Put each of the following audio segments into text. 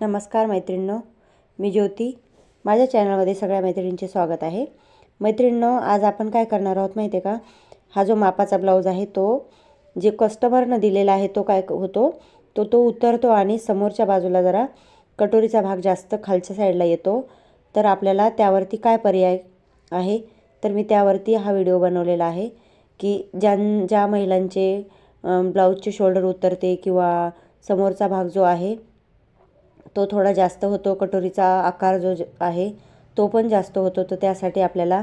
नमस्कार मैत्रिणींनो मी ज्योती. माझ्या चॅनलमध्ये सगळ्या मैत्रिणींचे स्वागत आहे. मैत्रिणींनो आज आपण काय करणार आहोत माहिती आहे का? हा जो मापाचा ब्लाऊज आहे तो जे कस्टमरनं दिलेला आहे तो काय होतो? तो तो उतरतो आणि समोरच्या बाजूला जरा कटोरीचा भाग जास्त खालच्या साईडला येतो. तर आपल्याला त्यावरती काय पर्याय आहे? तर मी त्यावरती हा व्हिडिओ बनवलेला आहे की ज्यां ज्या महिलांचे ब्लाऊजचे शोल्डर उतरते किंवा समोरचा भाग जो आहे तो थोडा जास्त होतो कटोरीचा आकार जो आहे तो पण जास्त होतो. तर त्यासाठी आपल्याला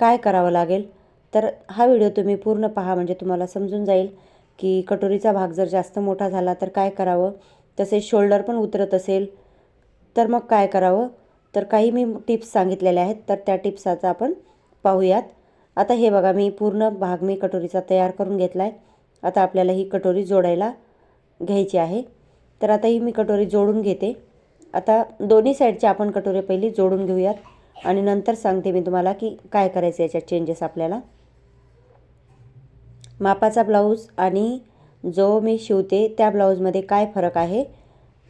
काय करावं लागेल? तर हा व्हिडिओ तुम्ही पूर्ण पहा म्हणजे तुम्हाला समजून जाईल की कटोरीचा भाग जर जास्त मोठा झाला तर काय करावं? तसेच शोल्डर पण उतरत असेल तर मग काय करावं? तर काही मी टिप्स सांगितलेल्या आहेत तर त्या टिप्साचा आपण पाहूयात. आता हे बघा मी पूर्ण भाग मी कटोरीचा तयार करून घेतला आहे आता आपल्याला ही कटोरी जोडायला घ्यायची आहे. तर आता ही मी कटोरी जोडून घेते. आता दोन्ही साईडचे आपण कटोरे पहिली जोडून घेऊयात. आणि नंतर सांगते मी तुम्हाला की काय करायचं याच्यात चेंजेस आपल्याला. मापाचा ब्लाऊज आणि जो मी शिवते त्या ब्लाऊजमध्ये काय फरक आहे?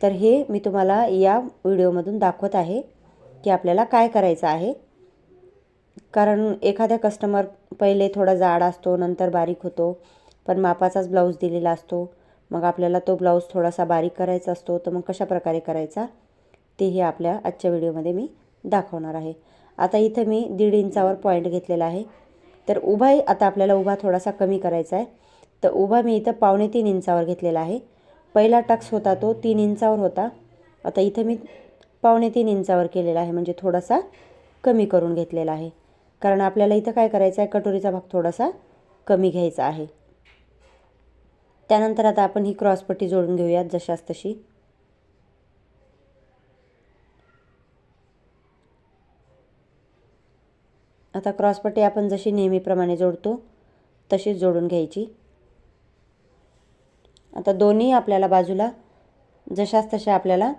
तर हे मी तुम्हाला या व्हिडिओमधून दाखवत आहे की आपल्याला काय करायचं आहे. कारण एखाद्या कस्टमर पहिले थोडा जाड असतो नंतर बारीक होतो. पण मापाचाच ब्लाऊज दिलेला असतो. मग आपल्याला तो ब्लाऊज थोडासा बारीक करायचा असतो तर मग कशा प्रकारे करायचा? तेही आपल्या आजच्या व्हिडिओमध्ये मी दाखवणार आहे. आता इथं मी दीड इंचावर पॉईंट घेतलेला आहे. तर उभाही आता आपल्याला उभा थोडासा कमी करायचा आहे. तर उभा मी इथं पावणे तीन इंचावर घेतलेला आहे. पहिला टक्स होता तो तीन इंचावर होता. आता इथं मी पावणे तीन इंचावर केलेला आहे म्हणजे थोडासा कमी करून घेतलेला आहे. कारण आपल्याला इथं काय करायचं आहे? कटोरीचा भाग थोडासा कमी घ्यायचा आहे. त्यानंतर आता आपण ही क्रॉसपट्टी जोडून घेऊयात जशास तशी. आता क्रॉसपट्टी आपण जशी नेहमीप्रमाणे जोडतो तशीच जोडून घ्यायची. आता दोन्ही आपल्याला बाजूला जशाच तशा आपल्याला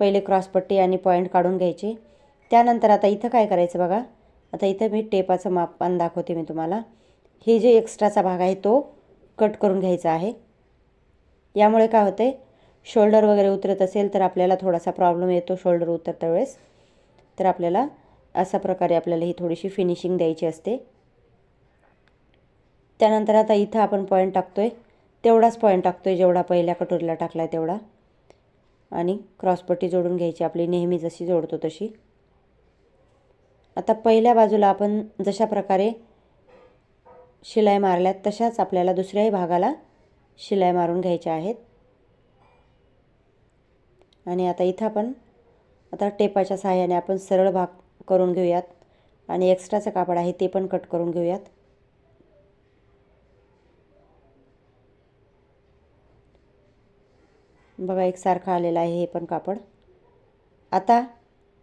पहिले क्रॉसपट्टी आणि पॉईंट काढून घ्यायचे. त्यानंतर आता इथं काय करायचं बघा आता इथं मी टेपाचं मापन दाखवते मी तुम्हाला. हे जे एक्स्ट्राचा भाग आहे तो कट करून घ्यायचा आहे. यामुळे काय होते? शोल्डर वगैरे उतरत असेल तर आपल्याला थोडासा प्रॉब्लेम येतो शोल्डर उतरता वेळेस. तर आपल्याला अशा प्रकारे आपल्याला ही थोडीशी फिनिशिंग द्यायची असते. त्यानंतर आता इथं आपण पॉईंट टाकतो आहे तेवढाच पॉईंट टाकतो आहे जेवढा पहिल्या कटोरीला टाकला आहे तेवढा. आणि क्रॉसपट्टी जोडून घ्यायची आपली नेहमी जशी जोडतो तशी. आता पहिल्या बाजूला आपण जशा प्रकारे शिलाई मारल्यात तशाच आपल्याला दुसऱ्याही भागाला शिलाई मारून घ्यायच्या आहेत. आणि आता इथं आपण आता टेपाच्या सहाय्याने आपण सरळ भाग करून घेऊयात आणि एक्स्ट्राचं कापड आहे ते पण कट करून घेऊयात. बघा एकसारखं आलेलं आहे हे पण कापड. आता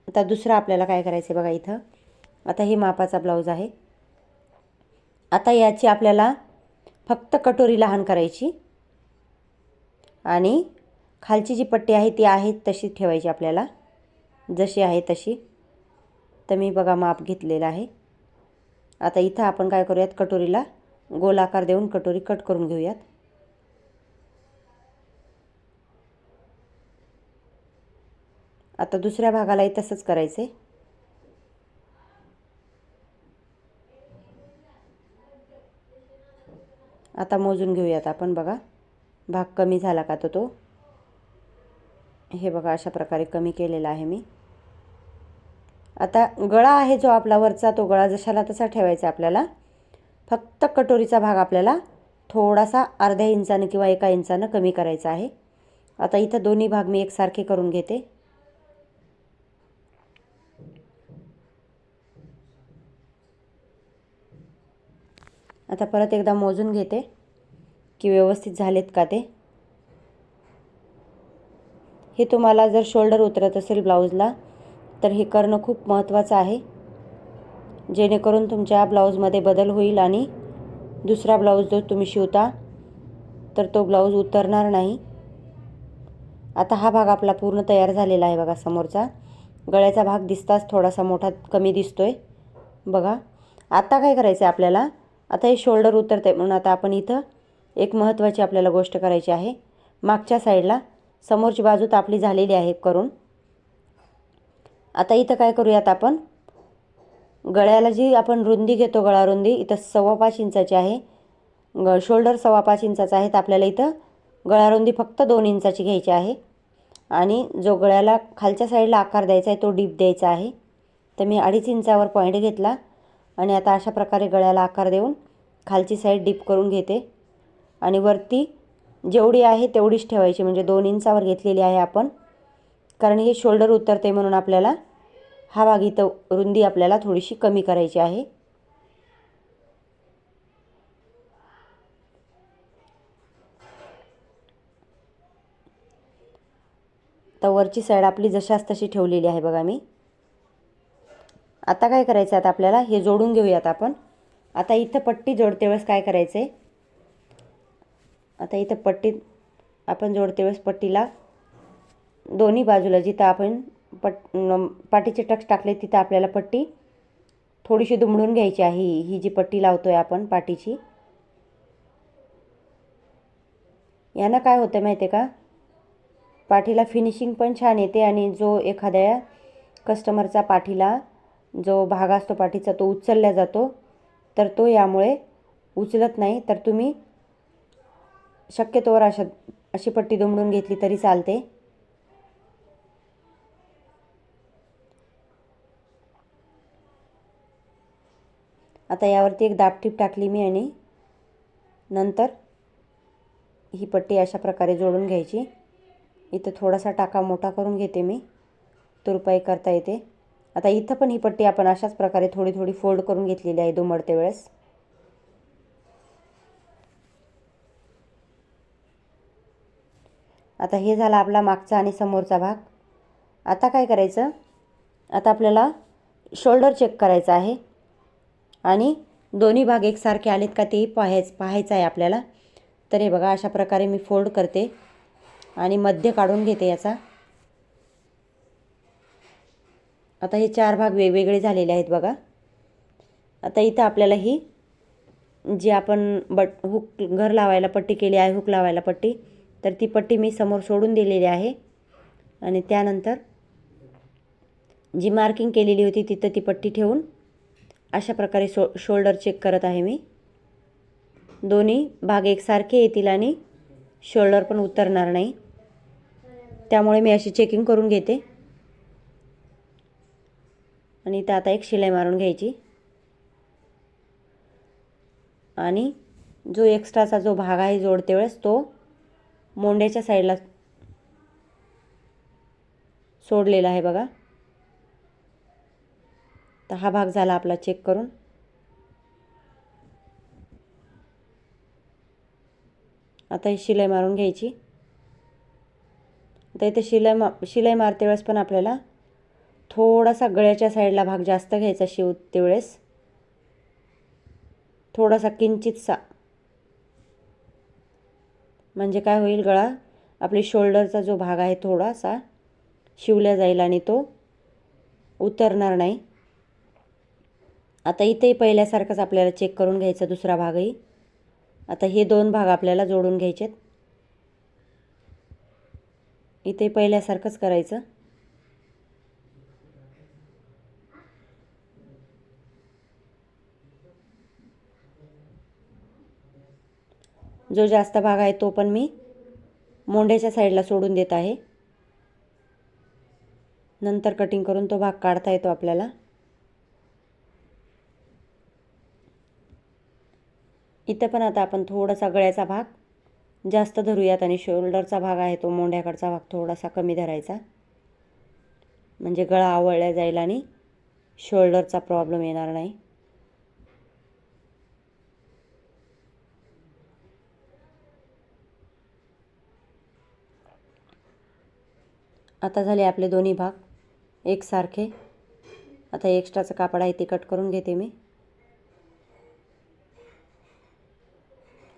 आता दुसरं आपल्याला काय करायचं आहे बघा इथं. आता हे मापाचा ब्लाऊज आहे. आता याची आपल्याला फक्त कटोरी लहान करायची. आणि खालची जी पट्टी आहे ती आहे तशी ठेवायची आपल्याला. जशी आहे तशी. तर मी बघा माप घेतलेलं आहे. आता इथं आपण काय करूयात? कटोरीला गोलाकार देऊन कटोरी कट करून घेऊयात. आता दुसऱ्या भागालाही तसंच करायचं आहे आता मोजून घेऊयात आपण बघा. भाग कमी झाला का तो तो? हे बघा अशा प्रकारे कमी केलेला आहे मी. आता गळा आहे जो आपला वरचा तो गळा जशाला तसा ठेवायचा आपल्याला. फक्त कटोरीचा भाग आपल्याला थोडासा अर्ध्या इंचानं किंवा एका इंचानं कमी करायचा आहे. आता इथं दोन्ही भाग मी एकसारखे करून घेते. आता परत एकदा मोजून घेते की व्यवस्थित झालेत का ते. हे तुम्हाला जर शोल्डर उतरत असेल ब्लाऊजला तर हे करणं खूप महत्त्वाचं आहे. जेणेकरून तुमच्या ब्लाऊजमध्ये बदल होईल आणि दुसरा ब्लाऊज जो तुम्ही शिवता तर तो ब्लाऊज उतरणार नाही. आता हा भाग आपला पूर्ण तयार झालेला आहे बघा समोरचा. गळ्याचा भाग दिसताच थोडासा मोठा कमी दिसतो आहे बघा आता काय करायचं आहे आपल्याला? आता हे शोल्डर उतरतं आहे म्हणून आता आपण इथं एक महत्त्वाची आपल्याला गोष्ट करायची आहे. मागच्या साईडला समोरची बाजू तापली झालेली आहे करून. आता इथं काय करूयात आपण? गळ्याला जी आपण रुंदी घेतो गळा रुंदी इथं सव्वा पाच इंचाची आहे. ग शोल्डर सव्वा पाच इंचाचा आहे. तर आपल्याला इथं गळा रुंदी फक्त दोन इंचाची घ्यायची आहे. आणि जो गळ्याला खालच्या साईडला आकार द्यायचा आहे तो डीप द्यायचा आहे. तर मी अडीच इंचावर पॉईंट घेतला. आणि आता अशा प्रकारे गळ्याला आकार देऊन खालची साईड डीप करून घेते. आणि वरती जेवढी आहे तेवढीच ठेवायची म्हणजे दोन इंचावर घेतलेली आहे आपण. कारण हे शोल्डर उतरते म्हणून आपल्याला हा भाग इथं रुंदी आपल्याला थोडीशी कमी करायची आहे. तर वरची साईड आपली जशाच तशी ठेवलेली आहे बघा मी. आता काय करायचं आता आपल्याला? हे जोडून घेऊयात आपण. आता इथं पट्टी जोडते वेळेस काय करायचं आहे आता इथं पट्टी आपण जोडते वेळेस पट्टीला दोन्ही बाजूला जिथं आपण पट पाठीचे टक्स टाकले तिथं आपल्याला पट्टी थोडीशी दुमडून घ्यायची आहे. ही जी पट्टी लावतो आहे आपण पाठीची. यानं काय होतं माहिती आहे का? पाठीला फिनिशिंग पण छान येते आणि जो एखाद्या कस्टमरचा पाठीला जो भाग असतो पाठीचा तो उचलला जातो. तर तो यामुळे उचलत नाही. तर तुम्ही शक्यतोवर अशा अशी पट्टी दुमडून घेतली तरी चालते. आता यावरती एक दाबटीप टाकली मी आणि नंतर ही पट्टी अशा प्रकारे जोडून घ्यायची. इथं थोडासा टाका मोठा करून घेते मी. तुरपाई करता येते. आता इथं पण ही पट्टी आपण अशाच प्रकारे थोडी थोडी फोल्ड करून घेतलेली आहे दुमडते वेळेस. आता हे झाला आपला मागचा आणि समोरचा भाग. आता काय करायचं? आता आपल्याला शोल्डर चेक करायचं आहे. आणि दोन्ही भाग एकसारखे आलेत का ते पाहायच पाहायचं आहे आपल्याला. तर हे बघा अशा प्रकारे मी फोल्ड करते. आणि मध्य काढून घेते याचा. आता हे चार भाग वेगवेगळे झालेले आहेत बघा. आता इथं आपल्याला ही जी आपण बट हुक घर लावायला पट्टी केली आहे हुक लावायला पट्टी तर ती पट्टी मी समोर सोडून दिलेली आहे. आणि त्यानंतर जी मार्किंग केलेली होती तिथं ती पट्टी ठेवून अशा प्रकारे शो शोल्डर चेक करत आहे मी. दोन्ही भाग एकसारखे येतील आणि शोल्डर पण उतरणार नाही. त्यामुळे मी अशी चेकिंग करून घेते. आणि इथं आता एक शिलाई मारून घ्यायची. आणि जो एक्स्ट्राचा जो भाग आहे जोडते वेळेस तो मोंड्याच्या साईडला सोडलेला आहे बघा. तर हा भाग झाला आपला चेक करून. आता ही शिलाई मारून घ्यायची. आता इथे शिलाई मा शिलाई मारते वेळेस पण आपल्याला थोडासा गळ्याच्या साईडला भाग जास्त घ्यायचा शिव त्यावेळेस. थोडासा किंचितसा म्हणजे काय होईल गळा? आपली शोल्डरचा जो भाग आहे थोडासा शिवल्या जाईल आणि तो उतरणार नाही. आता इथेही पहिल्यासारखंच आपल्याला चेक करून घ्यायचा दुसरा भागही. आता हे दोन भाग आपल्याला जोडून घ्यायचेत. इथे पहिल्यासारखंच करायचं. जो जास्त भाग आहे तो पण मी मोंड्याच्या साईडला सोडून देत आहे. नंतर कटिंग करून तो भाग काढता येतो आपल्याला. इथं पण आता आपण थोडासा गळ्याचा भाग जास्त धरूयात आणि शोल्डरचा भाग आहे तो मोंढ्याकडचा भाग थोडासा कमी धरायचा. म्हणजे गळा आवळल्या जाईल आणि शोल्डरचा प्रॉब्लेम येणार नाही. आता झाले आपले दोन्ही भाग. एकसारखे आता एक्स्ट्राचं कापड आहे ते कट करून घेते मी.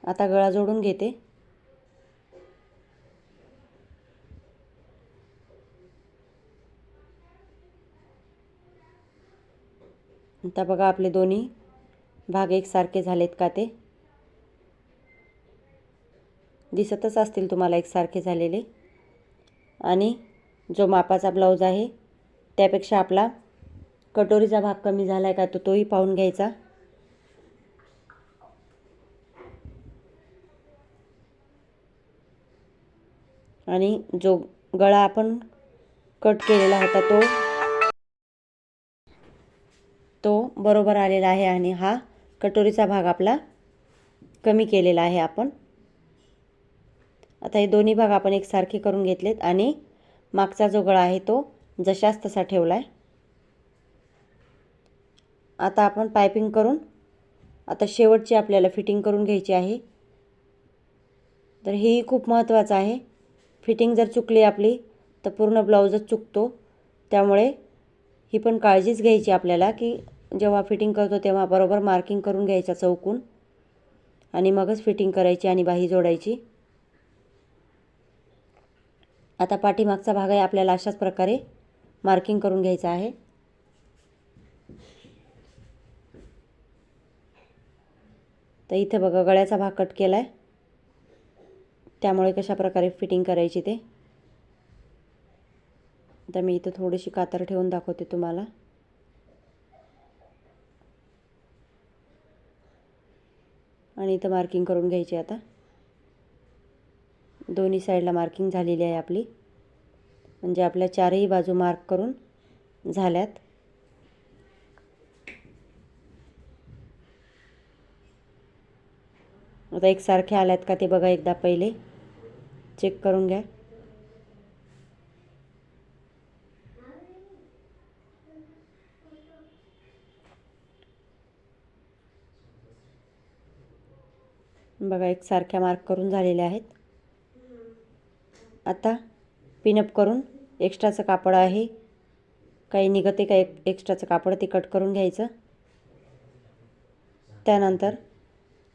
आता गळा जोडून घेते. आता बघा आपले दोन्ही भाग एकसारखे झालेत का ते? दिसतच असतील तुम्हाला एकसारखे झालेले. आणि जो मापाचा ब्लाऊज आहे त्यापेक्षा आपला कटोरीचा भाग कमी झाला आहे का तो तोही पाहून घ्यायचा. आणि जो गळा आपण कट केलेला होता तो तो बरोबर आलेला आहे आणि हा कटोरीचा भाग आपला कमी केलेला आहे आपण. आता हे दोन्ही भाग आपण एकसारखे करून घेतलेत आणि मागचा जो गळा आहे तो जशाच तसा ठेवला आहे आता आपण पायपिंग करून आता शेवटची आपल्याला फिटिंग करून घ्यायची आहे. तर हेही खूप महत्त्वाचं आहे. फिटिंग जर चुकली आपली तर पूर्ण ब्लाऊजच चुकतो. त्यामुळे ही पण काळजीच घ्यायची आपल्याला की जेव्हा फिटिंग करतो तेव्हा बरोबर मार्किंग करून घ्यायचा चौकून. आणि मगच फिटिंग करायची आणि बाही जोडायची. आता पाठीमागचा भाग आहे आपल्याला अशाच प्रकारे मार्किंग करून घ्यायचं आहे. तर इथे बघा गळ्याचा भाग कट केला आहे त्यामुळे कशा प्रकारे फिटिंग करायची ते. तर मी इथं थोडीशी कातर ठेवून दाखवते तुम्हाला. आणि इथं मार्किंग करून घ्यायची आता. दोन्ही साईडला मार्किंग झालेली आहे आपली. म्हणजे आपल्या चारही बाजू मार्क करून झाल्यात. आता एकसारखे आल्यात का ते बघा एकदा पहिले. चेक करून घ्या. बघा एकसारख्या मार्क करून झालेल्या आहेत. आता पिनअप करून एक्स्ट्राचं कापड आहे. काही निघते का एक एक्स्ट्राचं कापड ते कट करून घ्यायचं. त्यानंतर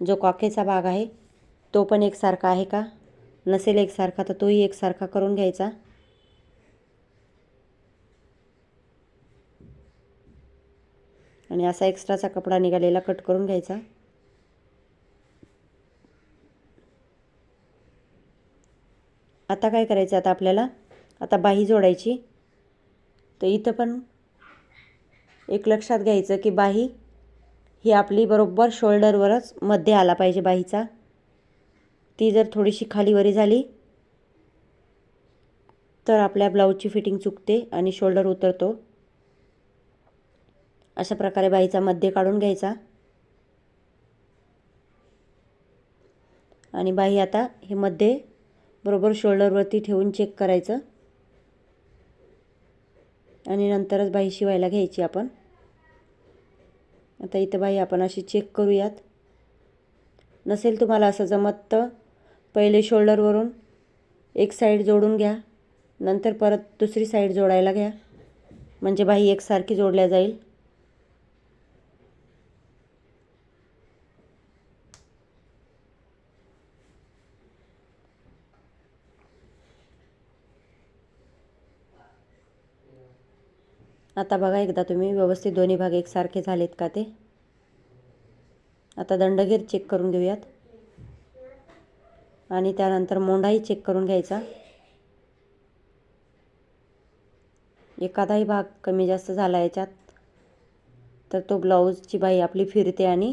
जो कॉकेचा भाग आहे तो पण एकसारखा आहे का? नसेल एकसारखा तर तोही एकसारखा करून घ्यायचा. आणि असा एक्स्ट्राचा कपडा निघालेला कट करून घ्यायचा. आता काय करायचं? आता आपल्याला आता बाही जोडायची. तर इथं पण एक लक्षात घ्यायचं की बाही ही आपली बरोबर शोल्डरवरच मध्ये आला पाहिजे बाहीचा. ती जर थोडीशी खालीवरी झाली तर आपल्या ब्लाऊजची फिटिंग चुकते आणि शोल्डर उतरतो. अशा प्रकारे बाईचा मध्ये काढून घ्यायचा. आणि बाई आता हे मध्ये बरोबर शोल्डरवरती ठेवून चेक करायचं. आणि नंतरच बाई शिवायला घ्यायची आपण. आता इथं बाई आपण अशी चेक करूयात. नसेल तुम्हाला असं जमत तर पहिले शोल्डरवरून एक साईड जोडून घ्या. नंतर परत दुसरी साईड जोडायला घ्या. म्हणजे बाई एकसारखी जोडल्या जाईल. आता बघा एकदा तुम्ही व्यवस्थित दोन्ही भाग एकसारखे झालेत का ते? आता दंडगीर चेक करून घेऊयात. आणि त्यानंतर मोंढाही चेक करून घ्यायचा. एखादाही भाग कमी जास्त झाला याच्यात तर तो ब्लाऊजची बाई आपली फिरते आणि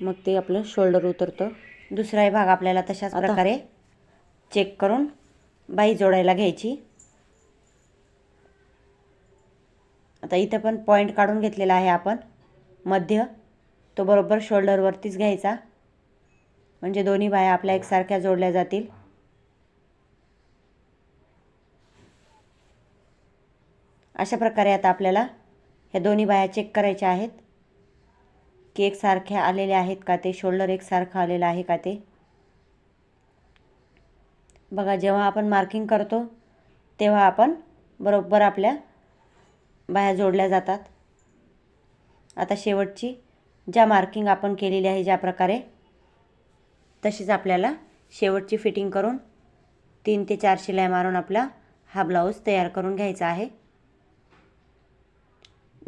मग ते आपलं शोल्डर उतरतं. दुसराही भाग आपल्याला तशाच प्रकारे चेक करून बाई जोडायला घ्यायची. आता इथं पण पॉईंट काढून घेतलेला आहे आपण. मध्य तो बरोबर शोल्डरवरतीच घ्यायचा. म्हणजे दोन्ही बाया आपल्या एकसारख्या जोडल्या जातील. अशा प्रकारे आता आपल्याला ह्या दोन्ही बाया चेक करायच्या आहेत. की एकसारख्या आलेल्या आहेत का ते? शोल्डर एकसारखं आलेलं आहे का ते? बघा जेव्हा आपण मार्किंग करतो तेव्हा आपण बरोबर आपल्या बाया जोडल्या जातात. आता शेवटची ज्या मार्किंग आपण केलेली आहे ज्या प्रकारे तशीच आपल्याला शेवटची फिटिंग करून तीन ते चार शिलाई मारून आपला हा ब्लाऊज तयार करून घ्यायचा आहे.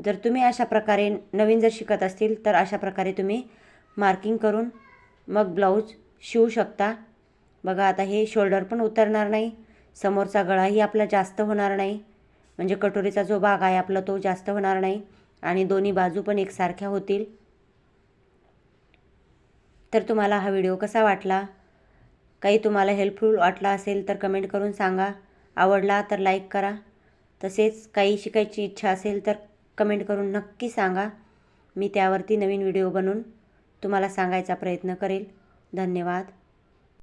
जर तुम्ही अशा प्रकारे नवीन जर शिकत असतील तर अशा प्रकारे तुम्ही मार्किंग करून मग ब्लाऊज शिवू शकता. बघा आता हे शोल्डर पण उतरणार नाही. समोरचा गळाही आपला जास्त होणार नाही. म्हणजे कटोरीचा जो भाग आहे आपला तो जास्त होणार नाही. आणि दोन्ही बाजू पण एकसारख्या होतील. तर तुम्हाला हा व्हिडिओ कसा वाटला? काही तुम्हाला हेल्पफुल वाटला असेल तर कमेंट करून सांगा. आवडला तर लाईक करा. तसेच काही शिकायची इच्छा असेल तर कमेंट करून नक्की सांगा. मी त्यावरती नवीन व्हिडिओ बनवून तुम्हाला सांगायचा प्रयत्न करेल. धन्यवाद.